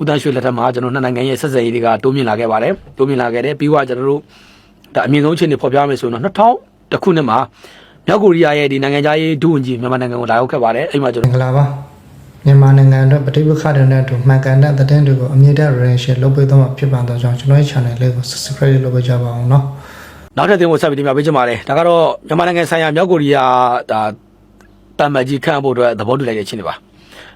ဦးတန်းရွှေလက်ထက်မှာကျွန်တော်နှစ်နိုင်ငံရဲ့ဆက်ဆံရေးတွေကတိုးမြင့်လာခဲ့ပါတယ်တိုးမြင့်လာခဲ့တယ်ပြီးတော့ကျွန်တော်တို့ဒါအမြင့်ဆုံးချင်းတွေဖော်ပြမယ်ဆိုရင်တော့2000တခုနှစ်မှာမြောက်ကိုရီးယားရဲ့ဒီနိုင်ငံသားရေးဒုဝန်ကြီးမြန်မာနိုင်ငံကိုလာရောက်ခဲ့ပါတယ်အဲ့မှာကျွန် မ တော် င်္ဂလာပါမြန်မာနိုင်ငံအတွက်ပဋိပက္ခတွေနဲ့အတူမှန်ကန်တဲ့သတင်းတွေကိုအမြင့်တဲ့ relation လုပ်ပေးသွားမှာဖြစ်ပါတော့ကြောင့်ကျွန်တော်ရဲ့ channel လေးကို subscribe လုပ်ပေးကြပါအောင်เนาะ နောက်ထပ်သင်ကိုဆက်ပြီးတင်ပြပေးချင်ပါတယ်ဒါကတော့မြန်မာနိုင်ငံဆိုင်ရာမြောက်ကိုရီးယားဒါတမန်ကြီးခန့်ဖို့အတွက်သဘောတူလိုက်တဲ့ချင်းတွေပါအဲ့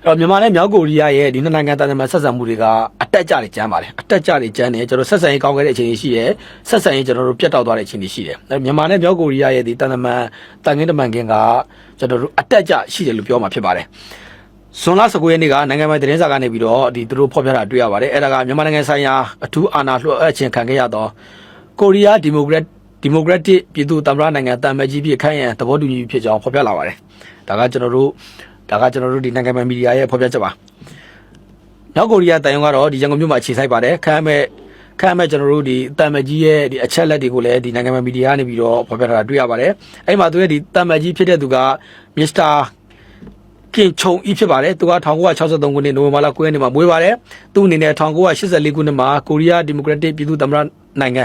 တော့မြန်မာနဲ့မြောက်ကိုရီးယားရဲ့ဒီနှစ်နိုင်ငံတန်တမန်ဆက်ဆံမှုတွေကအတက်ကြတွေကျမ်းပါတယ်အတက်ကြတွေကျမ်းတယ်ကျွန်တော်ဆက်ဆံရေးကောင်းခဲ့တဲ့အခြေအနေရှိတယ်ဆက်ဆံရေးကျွန်တော်တို့ပြတ်တောက်သွားတဲ့အခြေအနေရှိတယ်အဲ့မြန်မာနဲ့မြောက်ကိုရီးယားရဲ့ဒီတန်တမန်တန်ခင်းတမန်ခင်းကကျွန်တော်တို့အတက်ကြရှိတယ်လို့ပြောမှာဖြစ်ပါတယ်ဇွန်လ19ရက်နေ့ကနိုင်ငံပိုင်သတင်းစာကနေပြီးတော့ဒီသူတို့ဖော်ပြတာတွေ့ရပါတယ်အဲ့ဒါကမြန်မာနိုင်ငံဆိုင်ရာအထူးအာဏာလွှဲအပ်ခြင်းခံခဲ့ရတော့ကိုရီးယားဒီမိုကရက်ဒီမိုကရက်တစ်ပြည်သူ့သမ္မတနိုင်ငံတမ်မကြီးဖြစ်ခိုင်းရန်သဘောတူညီဖြစ်ကြောင်းဖော်ပြလာပါတယ်ဒါကကျွန်တော်တို့ ဒါကကျွန်တော်တို့ဒီနိုင်ငံပိုင်မီဒီယာရဲ့ဖော်ပြချက်ပါမြောက်ကိုရီးယားတန်ယုံကတော့ဒီရန်ကုန်မြို့မှာခြေဆိုင်ပါတယ်ခမ်းမဲ့ခမ်းမဲ့ကျွန်တော်တို့ဒီတမ်မကြီးရဲ့ဒီအချက်လက်တွေကိုလည်းဒီနိုင်ငံပိုင်မီဒီယာကနေပြီးတော့ဖော်ပြထားတာတွေ့ရပါတယ်အဲ့မှာသူရဲ့ဒီတမ်မကြီးဖြစ်တဲ့သူကမစ္စတာကင်ချုံဤဖြစ်ပါတယ်သူက1963ခုနှစ်နိုဝင်ဘာလ9ရက်နေ့မှာမွေးပါတယ်သူအနေနဲ့1984ခုနှစ်မှာကိုရီးယားဒီမိုကရက်တစ်ပြည်သူ့သမ္မတနိုင်ငံ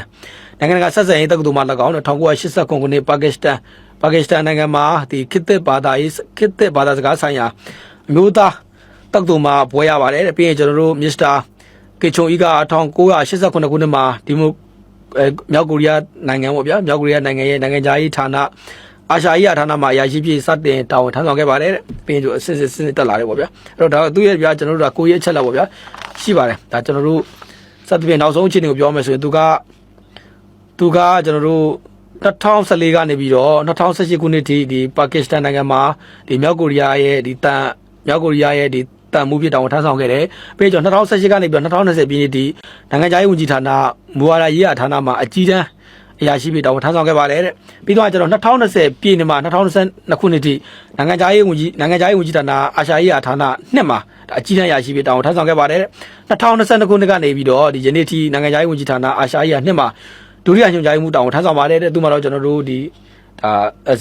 နိုင်ငံကဆက်ဆံရေးတက္ကသိုလ်မှာ၎င်း1989ခုနှစ်ပါကစ္စတန် ပါကစ္စတန်နိုင်ငံမှာဒီခေတ်သစ်ဘာသာရေးခေတ်သစ်ဘာသာစကားဆိုင်ရာအမျိုးသားတက္ကသိုလ်မှာဘွဲရပါတယ်တဲ့ပြီးရင်ကျွန်တော်တို့မစ္စတာကင်ချုံဤက1989ခုနှစ်မှာဒီမိုအဲမြောက်ကိုရီးယားနိုင်ငံပေါ့ဗျာမြောက်ကိုရီးယားနိုင်ငံရဲ့နိုင်ငံခြားရေးဌာနအာရှရေးဌာနမှာအရာရှိပြည်စတင်တာဝန်ထမ်းဆောင်ခဲ့ပါတယ်တဲ့ပြီးရင်ကျအစစ်စစ်စစ်တက်လာတယ်ပေါ့ဗျာအဲ့တော့ဒါကသူ့ရဲ့ဗျာကျွန်တော်တို့ကကိုရဲ့အချက်လက်ပေါ့ဗျာရှိပါတယ်ဒါကျွန်တော်တို့စသဖြင့်နောက်ဆုံးအခြေအနေကိုပြောမယ်ဆိုရင်သူကသူကကျွန်တော်တို့ 2014ကနေပြီးတော့2018ခုနှစ်ထိဒီပါကစ္စတန်နိုင်ငံမှာဒီမြောက်ကိုရီးယားရဲ့ဒီတန်မြောက်ကိုရီးယားရဲ့ဒီတန်မှုဖြစ်တောင်ထမ်းဆောင်ခဲ့တယ်။ပြီးတော့2018ကနေပြီးတော့2020ပြည့်နှစ်ဒီနိုင်ငံခြားရေးဝန်ကြီးဌာနမူဝါဒရေးရာဌာနမှာအကြီးတန်းအရာရှိပြီးတောင်ထမ်းဆောင်ခဲ့ပါတယ်တဲ့။ပြီးတော့ကျွန်တော်2020ပြည့်နှစ်မှာ2022ခုနှစ်ထိနိုင်ငံခြားရေးဝန်ကြီးနိုင်ငံခြားရေးဝန်ကြီးဌာနအာရှရေးရာဌာနနှစ်မှာအကြီးတန်းအရာရှိပြီးတောင်ထမ်းဆောင်ခဲ့ပါတယ်တဲ့။2022ခုနှစ်ကနေပြီးတော့ဒီယနေ့ထိနိုင်ငံခြားရေးဝန်ကြီးဌာနအာရှရေးရာနှစ်မှာ ဒုတိယညွှန်ကြားရေးမှူးတောင်ထမ်းဆောင်ပါတယ်တဲ့။သူမှတော့ကျွန်တော်တို့ဒီဒါ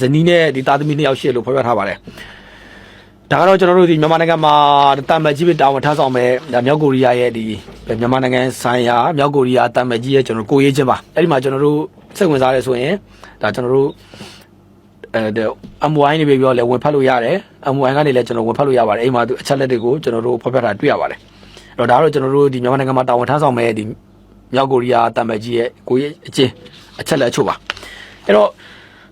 ဇနီးနဲ့ဒီသားသမီးနှစ်ယောက်ရှိတယ်လို့ဖော်ပြထားပါတယ်။ဒါကတော့ကျွန်တော်တို့ဒီမြန်မာနိုင်ငံမှာတာမတ်ကြီးပဲတာဝန်ထမ်းဆောင်မဲ့ဒါမြောက်ကိုရီးယားရဲ့ဒီမြန်မာနိုင်ငံဆိုင်ရာမြောက်ကိုရီးယားတာမတ်ကြီးရဲ့ကျွန်တော်ကိုရေးချင်းပါအဲ့ဒီမှာကျွန်တော်တို့စိတ်ဝင်စားရဲဆိုရင်ဒါကျွန်တော်တို့အဲ M1 နေပြီးပြောလဲဝင်ဖတ်လို့ရတယ် M1 ကနေလည်းကျွန်တော်ဝင်ဖတ်လို့ရပါတယ်အဲ့မှာသူအချက်လက်တွေကိုကျွန်တော်တို့ဖော်ပြတာတွေ့ရပါတယ်အဲ့တော့ဒါကတော့ကျွန်တော်တို့ဒီမြန်မာနိုင်ငံမှာတာဝန်ထမ်းဆောင်မဲ့ဒီ မြောက်ကိုရီးယားတာမတ်ကြီးရဲ့ကိုရေးအချင်းအချက်လက်အချို့ပါအဲ့တော့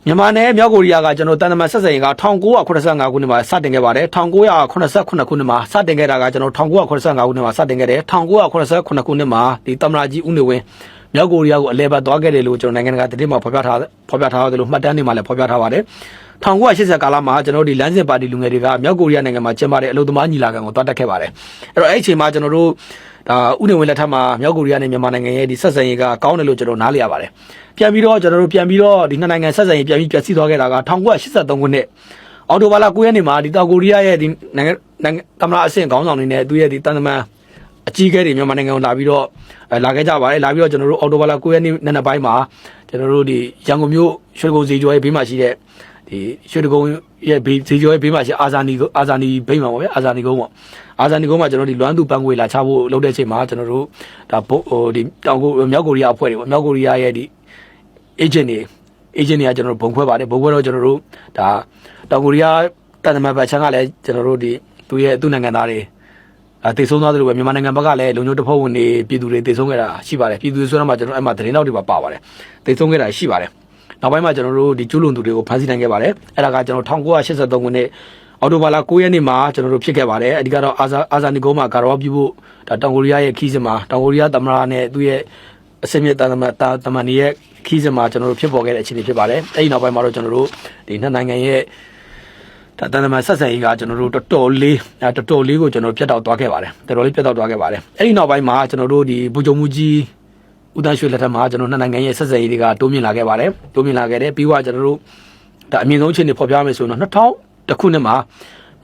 မြန်မာနဲ့မြောက်ကိုရီးယားကကျွန်တော်တန်တမန်ဆက်ဆံရေးက1985ခုနှစ်မှာစတင်ခဲ့ပါတယ်1989ခုနှစ်မှာစတင်ခဲ့တာကကျွန်တော်1985ခုနှစ်မှာစတင်ခဲ့တယ်1989ခုနှစ်မှာဒီတမရာကြီးဦးနေဝင်းမြောက်ကိုရီးယားကိုအလဲပတ်သွားခဲ့တယ်လို့ကျွန်တော်နိုင်ငံတကာသတင်းမှာဖော်ပြထားဖော်ပြထားတယ်လို့မှတ်တမ်းတွေမှာလည်းဖော်ပြထားပါတယ် 1980ကာလမှာကျွန်တော်ဒီလမ်းစဉ်ပါတီလူငယ်တွေကမြောက်ကိုရီးယားနိုင်ငံမှာကျင်းပတဲ့အလုပ်သမားညီလာခံကိုတွားတက်ခဲ့ပါတယ်အဲ့တော့အဲ့ဒီအချိန်မှာကျွန်တော်တို့ဒါဥနေဝင်လက်ထက်မှာမြောက်ကိုရီးယားနဲ့မြန်မာနိုင်ငံရဲ့ဒီဆက်ဆံရေးကကောင်းတယ်လို့ကျွန်တော်နားလည်ရပါတယ်ပြန်ပြီးတော့ကျွန်တော်တို့ပြန်ပြီးတော့ဒီနှစ်နိုင်ငံဆက်ဆံရေးပြန်ပြီးပြည့်စည်သွားခဲ့တာက1983ခုနှစ်အော်တိုဘာလ9ရက်နေ့မှာဒီတောင်ကိုရီးယားရဲ့ဒီနိုင်ငံနိုင်ငံသမ္မတအဆင့်ခေါင်းဆောင်တွေနဲ့သူရဲ့ဒီတန်တမန်အကြီးအကဲတွေမြန်မာနိုင်ငံကိုလာပြီးတော့အဲလာခဲ့ကြပါတယ်လာပြီးတော့ကျွန်တော်တို့အော်တိုဘာလ9ရက်နေ့နေ့နှစ်ပိုင်းမှာကျွန်တော်တို့ဒီရန်ကုန်မြို့ရွှေကုန်းစီကျော်ရဲ့ဘေးမှာရှိတဲ့ ဒီရွှေတကုန်းရဲ့ဘေးစီကျော်ရဲ့ဘေးမှာရှိအာဇာနီအာဇာနီဘိတ်မှာပေါ့ဗျာအာဇာနီကုန်းပေါ့အာဇာနီကုန်းမှာကျွန်တော်ဒီလွမ်းသူပန်းငွေလာချဖို့လုပ်တဲ့အချိန်မှာကျွန်တော်တို့ဒါဟိုဒီတောင်ကိုမြောက်ကိုရီးယားအဖွဲ့တွေပေါ့မြောက်ကိုရီးယားရဲ့ဒီ agent တွေ agent တွေကကျွန်တော်တို့ဘုံခွဲပါတယ်ဘုံခွဲတော့ကျွန်တော်တို့ဒါတောင်ကိုရီးယားတန်တမန်ဘတ်ချန်ကလည်းကျွန်တော်တို့ဒီသူရဲ့သူ့နိုင်ငံသားတွေအဲတည်ဆုံးသွားသလိုပဲမြန်မာနိုင်ငံဘက်ကလည်းလုံခြုံတပ်ဖွဲ့ဝင်တွေပြည်သူတွေတည်ဆုံးခဲ့တာရှိပါတယ်ပြည်သူတွေဆိုတော့မှကျွန်တော်အဲ့မှာသတင်းတောက်တွေပါပါပါတယ်တည်ဆုံးခဲ့တာရှိပါတယ် နောက်ပိုင်းမှာကျွန်တော်တို့ဒီကျူးလွန်သူတွေကိုဖမ်းဆီးနိုင်ခဲ့ပါတယ်အဲ့ဒါကကျွန်တော်1983ခုနှစ်အော်တိုဘာလ9ရက်နေ့မှာကျွန်တော်တို့ဖြစ်ခဲ့ပါတယ်အဓိကတော့အာဇာအာဇာနီဂိုမှာကာရောပြုဖို့ဒါတောင်ကိုရီးယားရဲ့ခီးစင်မှာတောင်ကိုရီးယားသမ္မတနဲ့သူ့ရဲ့အစမြင့်တန်တမန်တာတမန်ရဲ့ခီးစင်မှာကျွန်တော်တို့ဖြစ်ပေါ်ခဲ့တဲ့အခြေအနေဖြစ်ပါတယ်အဲ့ဒီနောက်ပိုင်းမှာတော့ကျွန်တော်တို့ဒီနှစ်နိုင်ငံရဲ့ဒါတန်တမန်ဆက်ဆံရေးကကျွန်တော်တို့တော်တော်လေးအဲတော်တော်လေးကိုကျွန်တော်ပြတ်တောက်သွားခဲ့ပါတယ်တော်တော်လေးပြတ်တောက်သွားခဲ့ပါတယ်အဲ့ဒီနောက်ပိုင်းမှာကျွန်တော်တို့ဒီဘူဂျုံမူကြီး ဦးတန်းရွှေလက်ထက်မှာကျွန်တော်နှစ်နိုင်ငံရဲ့ဆက်ဆံရေးတွေကတိုးမြင့်လာခဲ့ပါတယ်တိုးမြင့်လာခဲ့တယ်ပြီးတော့ကျွန်တော်တို့ဒါအမြင့်ဆုံးအခြေအနေဖော်ပြမယ်ဆိုရင်တော့2000တခုနှစ်မှာ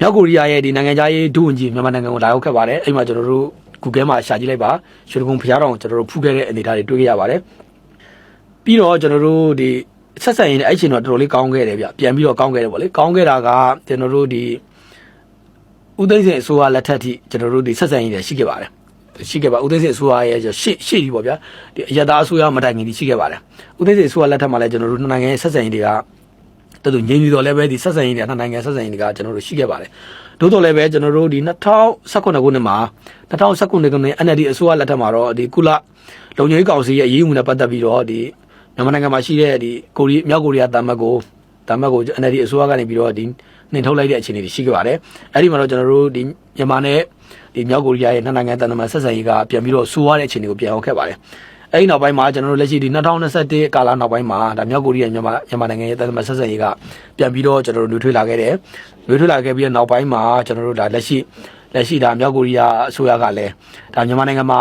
မြောက်ကိုရီးယားရဲ့ဒီနိုင်ငံခြားရေးဒုဝန်ကြီးမြန်မာနိုင်ငံကိုလာရောက်ခဲ့ပါတယ်အဲ့မှာကျွန်တော်တို့ Google မှာရှာကြည့်လိုက်ပါရွှေကုန်းဖျားတော်ကိုကျွန်တော်တို့ဖူးခဲ့တဲ့အနေအထားတွေတွေ့ခဲ့ရပါတယ်ပြီးတော့ကျွန်တော်တို့ဒီဆက်ဆံရေးနဲ့အဲ့ချိန်တော့တော်တော်လေးကောင်းခဲ့တယ်ဗျပြန်ပြီးတော့ကောင်းခဲ့တယ်ပေါ့လေကောင်းခဲ့တာကကျွန်တော်တို့ဒီဦးသိန်းစိန်အစိုးရလက်ထက်ထိကျွန်တော်တို့ဒီဆက်ဆံရေးတွေရှိခဲ့ပါတယ် ရှိခဲ့ပါဦးသိန်းစိန်အစိုးရရဲ့ရှေ့ရှေ့ဒီပေါ့ဗျာဒီအရသာအစိုးရမတိုင်ခင်ဒီရှိခဲ့ပါတယ်ဦးသိန်းစိန်အစိုးရလက်ထက်မှာလည်းကျွန်တော်တို့နှစ်နိုင်ငံရဲ့ဆက်ဆံရေးတွေကတော်တော်ငြိမ်ပြီးတော့လည်းပဲဒီဆက်ဆံရေးတွေနှစ်နိုင်ငံဆက်ဆံရေးတွေကကျွန်တော်တို့ရှိခဲ့ပါတယ်သို့တော်လည်းပဲကျွန်တော်တို့ဒီ2019ခုနှစ်မှာ2019ခုနှစ် NLD အစိုးရလက်ထက်မှာတော့ဒီကုလလုံခြုံရေးကောင်စီရဲ့အရေးအမှုနဲ့ပတ်သက်ပြီးတော့ဒီမြန်မာနိုင်ငံမှာရှိတဲ့ဒီကိုရီးမြောက်ကိုရီးယားတာမတ်ကိုတာမတ်ကို NLD အစိုးရကနေပြီးတော့ဒီ နှင်ထုတ်လိုက်တဲ့အခြေအနေတွေရှိခဲ့ပါတယ်အဲ့ဒီမှာတော့ကျွန်တော်တို့ဒီမြန်မာနဲ့ဒီမြောက်ကိုရီးယားရဲ့နှစ်နိုင်ငံတန်တမာဆက်ဆံရေးကပြန်ပြီးတော့ဆိုးရတဲ့အခြေအနေကိုပြန်အောင်ခဲ့ပါတယ်အဲ့ဒီနောက်ပိုင်းမှာကျွန်တော်တို့လက်ရှိဒီ2021ကာလနောက်ပိုင်းမှာဒါမြောက်ကိုရီးယားမြန်မာမြန်မာနိုင်ငံရဲ့တန်တမာဆက်ဆံရေးကပြန်ပြီးတော့ကျွန်တော်တို့နှွေးထွေးလာခဲ့တယ်နှွေးထွေးလာခဲ့ပြီးတော့နောက်ပိုင်းမှာကျွန်တော်တို့ဒါလက်ရှိလက်ရှိဒါမြောက်ကိုရီးယားအစိုးရကလည်းဒါမြန်မာနိုင်ငံမှာ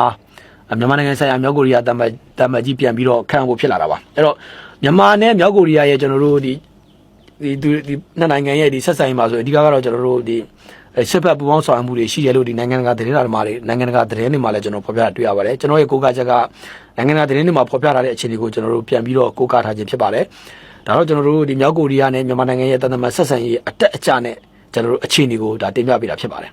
မြန်မာနိုင်ငံဆိုင်ရာမြောက်ကိုရီးယားတမတ်တမတ်ကြီးပြန်ပြီးတော့ခန့်ဖို့ဖြစ်လာတာပါအဲ့တော့မြန်မာနဲ့မြောက်ကိုရီးယားရဲ့ကျွန်တော်တို့ဒီ ဒီဒီဒီနှစ်နိုင်ငံရဲ့ဒီဆက်ဆံရေးမှာဆိုအဓိကကတော့ကျွန်တော်တို့ဒီစစ်ဖက်ပူပေါင်းဆောင်ရွက်မှုတွေရှိတယ်လို့ဒီနိုင်ငံတကာသတင်းတွေမှာတွေနိုင်ငံတကာသတင်းတွေမှာလည်းကျွန်တော်ဖော်ပြတွေ့ရပါတယ်ကျွန်တော်ရဲ့ကိုးကားချက်ကနိုင်ငံတကာသတင်းတွေမှာဖော်ပြထားတဲ့အခြေအနေကိုကျွန်တော်တို့ပြန်ပြီးတော့ကိုးကားထားခြင်းဖြစ်ပါတယ်ဒါတော့ကျွန်တော်တို့ဒီမြောက်ကိုရီးယားနဲ့မြန်မာနိုင်ငံရဲ့တန်တမတ်ဆက်ဆံရေးအတက်အကျနဲ့ကျွန်တော်တို့အခြေအနေကိုဒါတင်ပြပေးတာဖြစ်ပါတယ်